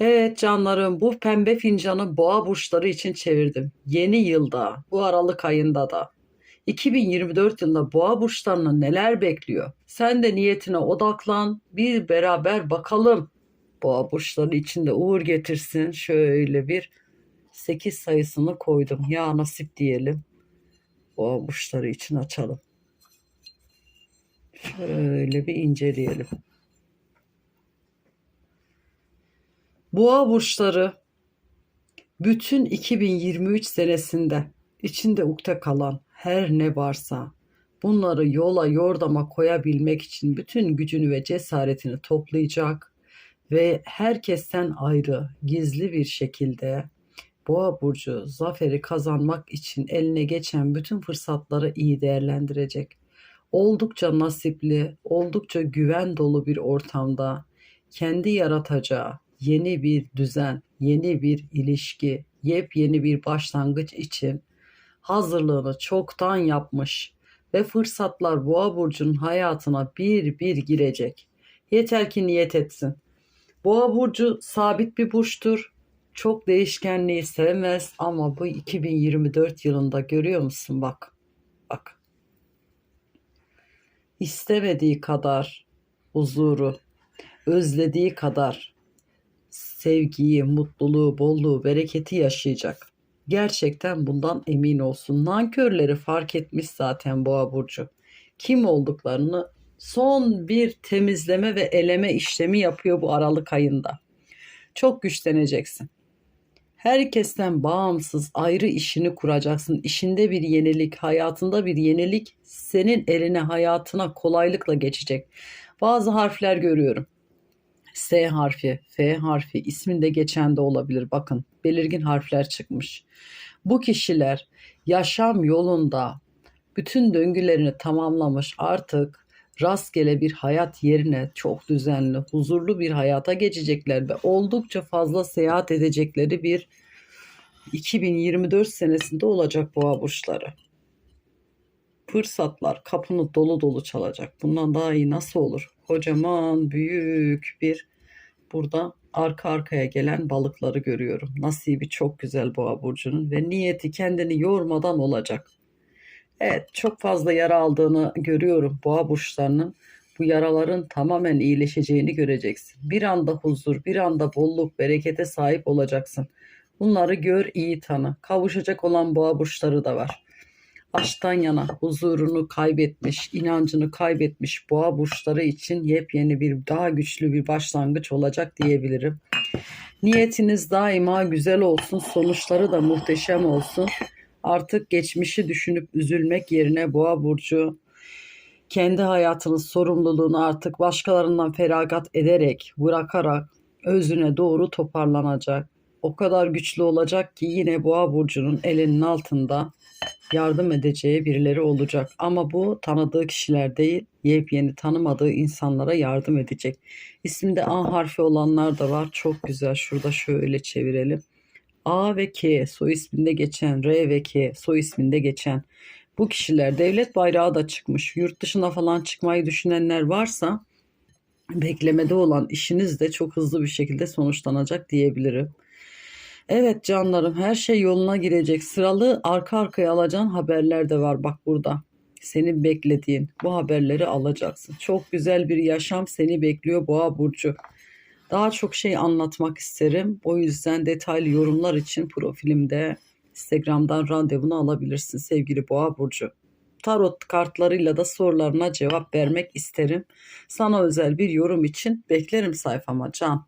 Evet canlarım bu pembe fincanı boğa burçları için çevirdim. Yeni yılda bu Aralık ayında da 2024 yılında boğa burçlarını neler bekliyor? Sen de niyetine odaklan bir beraber bakalım. Boğa burçları içinde uğur getirsin. Şöyle bir 8 sayısını koydum. Ya nasip diyelim. Boğa burçları için açalım. Şöyle bir inceleyelim. Boğa burçları bütün 2023 senesinde içinde ukde kalan her ne varsa bunları yola yordama koyabilmek için bütün gücünü ve cesaretini toplayacak ve herkesten ayrı gizli bir şekilde Boğa burcu zaferi kazanmak için eline geçen bütün fırsatları iyi değerlendirecek. Oldukça nasipli, oldukça güven dolu bir ortamda kendi yaratacağı yeni bir düzen, yeni bir ilişki, yepyeni bir başlangıç için hazırlığını çoktan yapmış ve fırsatlar Boğa burcunun hayatına bir bir girecek. Yeter ki niyet etsin. Boğa burcu sabit bir burçtur. Çok değişkenliği sevmez ama bu 2024 yılında görüyor musun bak. Bak. İstemediği kadar huzuru, özlediği kadar sevgiyi, mutluluğu, bolluğu, bereketi yaşayacak. Gerçekten bundan emin olsun. Nankörleri fark etmiş zaten Boğa burcu. Kim olduklarını son bir temizleme ve eleme işlemi yapıyor bu Aralık ayında. Çok güçleneceksin. Herkesten bağımsız ayrı işini kuracaksın. İşinde bir yenilik, hayatında bir yenilik senin eline, hayatına kolaylıkla geçecek. Bazı harfler görüyorum. S harfi, F harfi isminde geçen de olabilir. Bakın belirgin harfler çıkmış. Bu kişiler yaşam yolunda bütün döngülerini tamamlamış artık rastgele bir hayat yerine çok düzenli, huzurlu bir hayata geçecekler ve oldukça fazla seyahat edecekleri bir 2024 senesinde olacak boğa burçları. Fırsatlar kapını dolu dolu çalacak. Bundan daha iyi nasıl olur? Kocaman büyük bir burada arka arkaya gelen balıkları görüyorum. Nasibi çok güzel boğa burcunun ve niyeti kendini yormadan olacak. Evet çok fazla yara aldığını görüyorum boğa burçlarının. Bu yaraların tamamen iyileşeceğini göreceksin. Bir anda huzur, bir anda bolluk, berekete sahip olacaksın. Bunları gör, iyi tanı. Kavuşacak olan boğa burçları da var. Aşktan yana huzurunu kaybetmiş, inancını kaybetmiş boğa burçları için yepyeni bir daha güçlü bir başlangıç olacak diyebilirim. Niyetiniz daima güzel olsun, sonuçları da muhteşem olsun. Artık geçmişi düşünüp üzülmek yerine boğa burcu kendi hayatının sorumluluğunu artık başkalarından feragat ederek, bırakarak özüne doğru toparlanacak. O kadar güçlü olacak ki yine boğa burcunun elinin altında yardım edeceği birileri olacak. Ama bu tanıdığı kişiler değil, yepyeni tanımadığı insanlara yardım edecek. İsminde A harfi olanlar da var. Çok güzel. Şurada şöyle çevirelim. A ve K soy isminde geçen, R ve K soy isminde geçen bu kişiler devlet bayrağı da çıkmış. Yurt dışına falan çıkmayı düşünenler varsa beklemede olan işiniz de çok hızlı bir şekilde sonuçlanacak diyebilirim. Evet canlarım her şey yoluna girecek. Sıralı arka arkaya alacağın haberler de var bak burada. Seni beklediğin bu haberleri alacaksın. Çok güzel bir yaşam seni bekliyor Boğa burcu. Daha çok şey anlatmak isterim. O yüzden detaylı yorumlar için profilimde Instagram'dan randevunu alabilirsin sevgili Boğa burcu. Tarot kartlarıyla da sorularına cevap vermek isterim. Sana özel bir yorum için beklerim sayfama can.